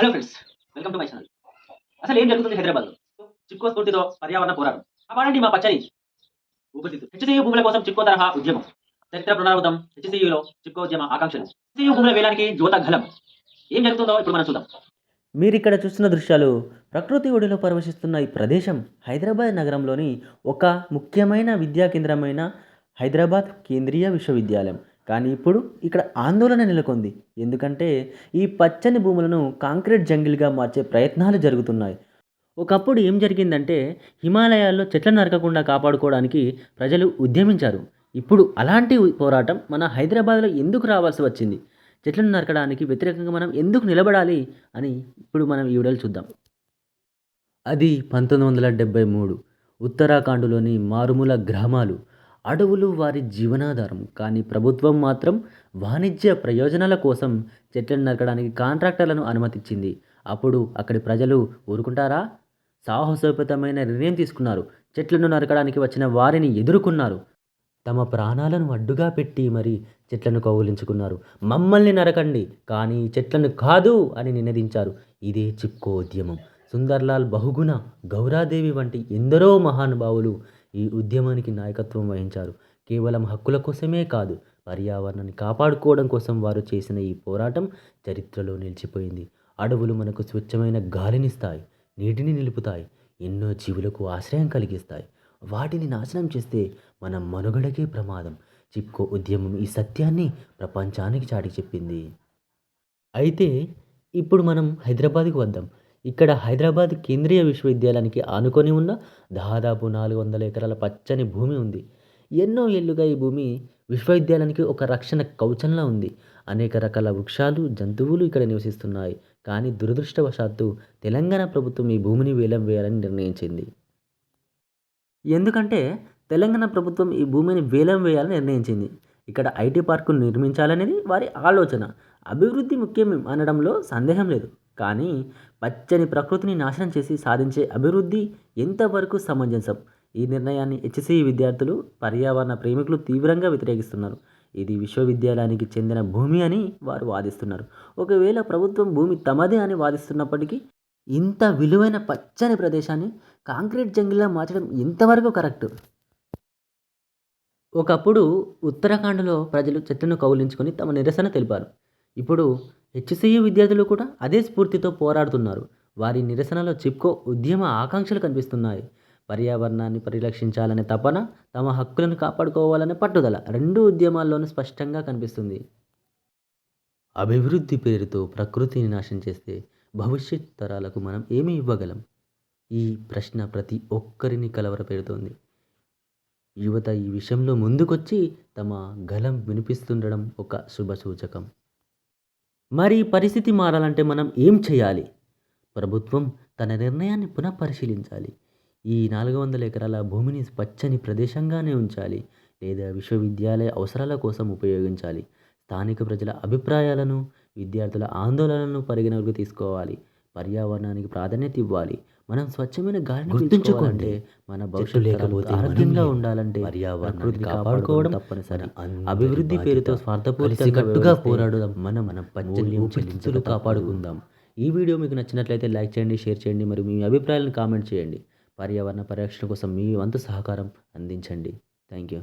Hello friends welcome to my channel అసలు ఏం జరుగుతుంది హైదరాబాద్లో చిక్కో స్ఫూర్తితో పర్యావరణ పోరాటం. కాపాడండి మా పచ్చని. ఊపిరితిత్తు. హెచ్సియు భూముల కోసం చిక్కో తరహా ఉద్యమం. చరిత్ర పునరావృతం హెచ్సియులో చిక్కో ఉద్యమ ఆకాంక్షలు. హెచ్సియు భూముల వేలానికి జ్యోత గలం ఏం జరుగుతుందో ఇప్పుడు మనం చూద్దాం. మీరు ఇక్కడ చూస్తున్న దృశ్యాలు ప్రకృతి ఒడిలో పరవశిస్తున్న ఈ ప్రదేశం హైదరాబాద్ నగరంలోని ఒక ముఖ్యమైన విద్యా కేంద్రమైన హైదరాబాద్ కేంద్రీయ విశ్వవిద్యాలయం. కానీ ఇప్పుడు ఇక్కడ ఆందోళన నెలకొంది. ఎందుకంటే ఈ పచ్చని భూములను కాంక్రీట్ జంగిల్గా మార్చే ప్రయత్నాలు జరుగుతున్నాయి. ఒకప్పుడు ఏం జరిగిందంటే హిమాలయాల్లో చెట్లను నరకకుండా కాపాడుకోవడానికి ప్రజలు ఉద్యమించారు. ఇప్పుడు అలాంటి పోరాటం మన హైదరాబాద్లో ఎందుకు రావాల్సి వచ్చింది? చెట్లను నరకడానికి వ్యతిరేకంగా మనం ఎందుకు నిలబడాలి అని ఇప్పుడు మనం ఈ వీడియోలు చూద్దాం. అది పంతొమ్మిది వందల డెబ్బై మూడు ఉత్తరాఖండ్లోని మారుమూల గ్రామాలు అడవులు వారి జీవనాధారం. కానీ ప్రభుత్వం మాత్రం వాణిజ్య ప్రయోజనాల కోసం చెట్లను నరకడానికి కాంట్రాక్టర్లను అనుమతించింది అప్పుడు అక్కడి ప్రజలు ఊరుకుంటారా? సాహసోపేతమైన నిర్ణయం తీసుకున్నారు. చెట్లను నరకడానికి వచ్చిన వారిని ఎదుర్కొన్నారు. తమ ప్రాణాలను అడ్డుగా పెట్టి మరి చెట్లను కౌగులించుకున్నారు. మమ్మల్ని నరకండి కానీ చెట్లను కాదు అని నినదించారు. ఇదే చిక్కో ఉద్యమం సుందర్లాల్ బహుగుణ గౌరాదేవి వంటి ఎందరో మహానుభావులు ఈ ఉద్యమానికి నాయకత్వం వహించారు. కేవలం హక్కుల కోసమే కాదు పర్యావరణాన్ని కాపాడుకోవడం కోసం వారు చేసిన ఈ పోరాటం చరిత్రలో నిలిచిపోయింది. అడవులు మనకు స్వచ్ఛమైన గాలినిస్తాయి నీటిని నిలుపుతాయి ఎన్నో జీవులకు ఆశ్రయం కలిగిస్తాయి. వాటిని నాశనం చేస్తే మన మనుగడకే ప్రమాదం. చిప్కో ఉద్యమం ఈ సత్యాన్ని ప్రపంచానికి చాటి చెప్పింది అయితే ఇప్పుడు మనం హైదరాబాద్కి వద్దాం. ఇక్కడ హైదరాబాద్ కేంద్రీయ విశ్వవిద్యాలయానికి ఆనుకొని ఉన్న దాదాపు నాలుగు వందల ఎకరాల పచ్చని భూమి ఉంది. ఎన్నో ఏళ్ళుగా ఈ భూమి విశ్వవిద్యాలయానికి ఒక రక్షణ కవచంలా ఉంది. అనేక రకాల వృక్షాలు జంతువులు ఇక్కడ నివసిస్తున్నాయి. కానీ దురదృష్టవశాత్తు తెలంగాణ ప్రభుత్వం ఈ భూమిని వేలం వేయాలని నిర్ణయించింది. ఎందుకంటే తెలంగాణ ప్రభుత్వం ఈ భూమిని వేలం వేయాలని నిర్ణయించింది. ఇక్కడ ఐటీ పార్కు నిర్మించాలనేది వారి ఆలోచన. అభివృద్ధి ముఖ్యం అనడంలో సందేహం లేదు. కానీ పచ్చని ప్రకృతిని నాశనం చేసి సాధించే అభివృద్ధి ఎంతవరకు సమంజసం? ఈ నిర్ణయాన్ని హెచ్సి విద్యార్థులు పర్యావరణ ప్రేమికులు తీవ్రంగా వ్యతిరేకిస్తున్నారు. ఇది విశ్వవిద్యాలయానికి చెందిన భూమి అని వారు వాదిస్తున్నారు. ఒకవేళ ప్రభుత్వం భూమి తమదే అని వాదిస్తున్నప్పటికీ ఇంత విలువైన పచ్చని ప్రదేశాన్ని కాంక్రీట్ జంగిల్లా మార్చడం ఎంతవరకు కరెక్ట్? ఒకప్పుడు ఉత్తరాఖండ్లో ప్రజలు చెట్లను కౌలించుకొని తమ నిరసన తెలిపారు. ఇప్పుడు హెచ్సియు విద్యార్థులు కూడా అదే స్ఫూర్తితో పోరాడుతున్నారు. వారి నిరసనలో చిప్కో ఉద్యమ ఆకాంక్షలు కనిపిస్తున్నాయి. పర్యావరణాన్ని పరిరక్షించాలనే తపన తమ హక్కులను కాపాడుకోవాలనే పట్టుదల రెండు ఉద్యమాల్లోనూ స్పష్టంగా కనిపిస్తుంది. అభివృద్ధి పేరుతో ప్రకృతిని నాశనం చేస్తే భవిష్యత్ తరాలకు మనం ఏమి ఇవ్వగలం? ఈ ప్రశ్న ప్రతి ఒక్కరిని కలవరపెడుతోంది యువత ఈ విషయంలో ముందుకొచ్చి తమ గలం వినిపిస్తుండడం ఒక శుభ సూచకం. మరి పరిస్థితి మారాలంటే మనం ఏం చేయాలి? ప్రభుత్వం తన నిర్ణయాన్ని పునఃపరిశీలించాలి ఈ నాలుగు వందల ఎకరాల భూమిని పచ్చని ప్రదేశంగానే ఉంచాలి లేదా విశ్వవిద్యాలయ అవసరాల కోసం ఉపయోగించాలి. స్థానిక ప్రజల అభిప్రాయాలను విద్యార్థుల ఆందోళనలను పరిగణలోకి తీసుకోవాలి. పర్యావరణానికి ప్రాధాన్యత ఇవ్వాలి. మనం స్వచ్ఛమైన గాలిని గుర్తుంచుకోవాలంటే మన భవిష్యత్తు లేకపోతే ఆరోగ్యంగా ఉండాలంటే పర్యావరణాన్ని కాపాడుకోవడం తప్పనిసరి. అభివృద్ధి పేరుతో స్వార్థపూరితంగా పోరాడదాం. మనం మన పచ్చని కాపాడుకుందాం. ఈ వీడియో మీకు నచ్చినట్లయితే లైక్ చేయండి షేర్ చేయండి మరియు మీ అభిప్రాయాలను కామెంట్ చేయండి. పర్యావరణ పరిరక్షణ కోసం మీ వంతు సహకారం అందించండి. Thank you